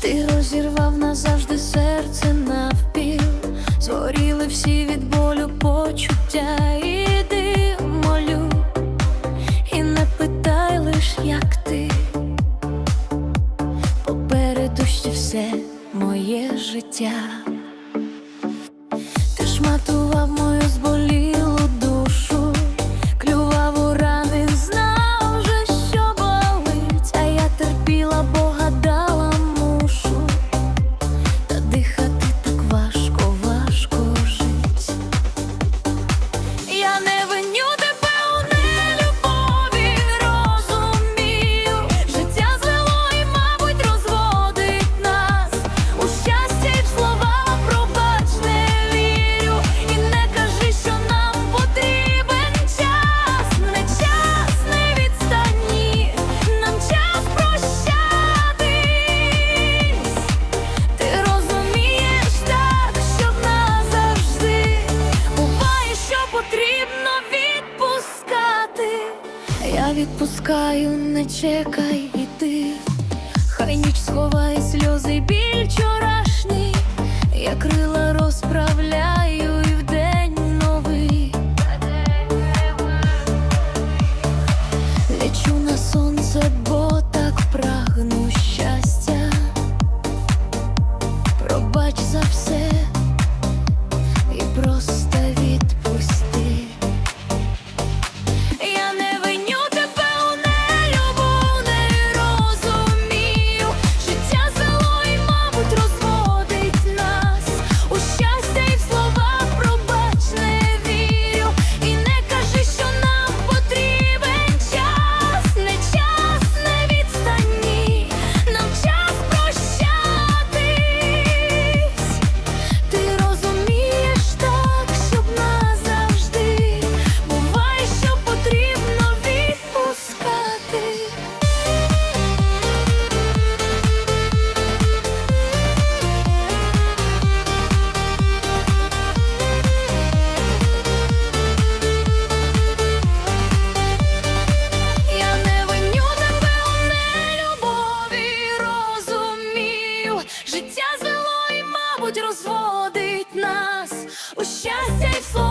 Ти розірвав назавжди серце навпіл, згоріли всі від болю почуття. Іди, молю, і не питай лиш, як ти. Попереду ще все моє життя. відпускаю, не чекай, і ти, хай ніч сховає сльози біль вчорашній. водить нас у щастя й слово.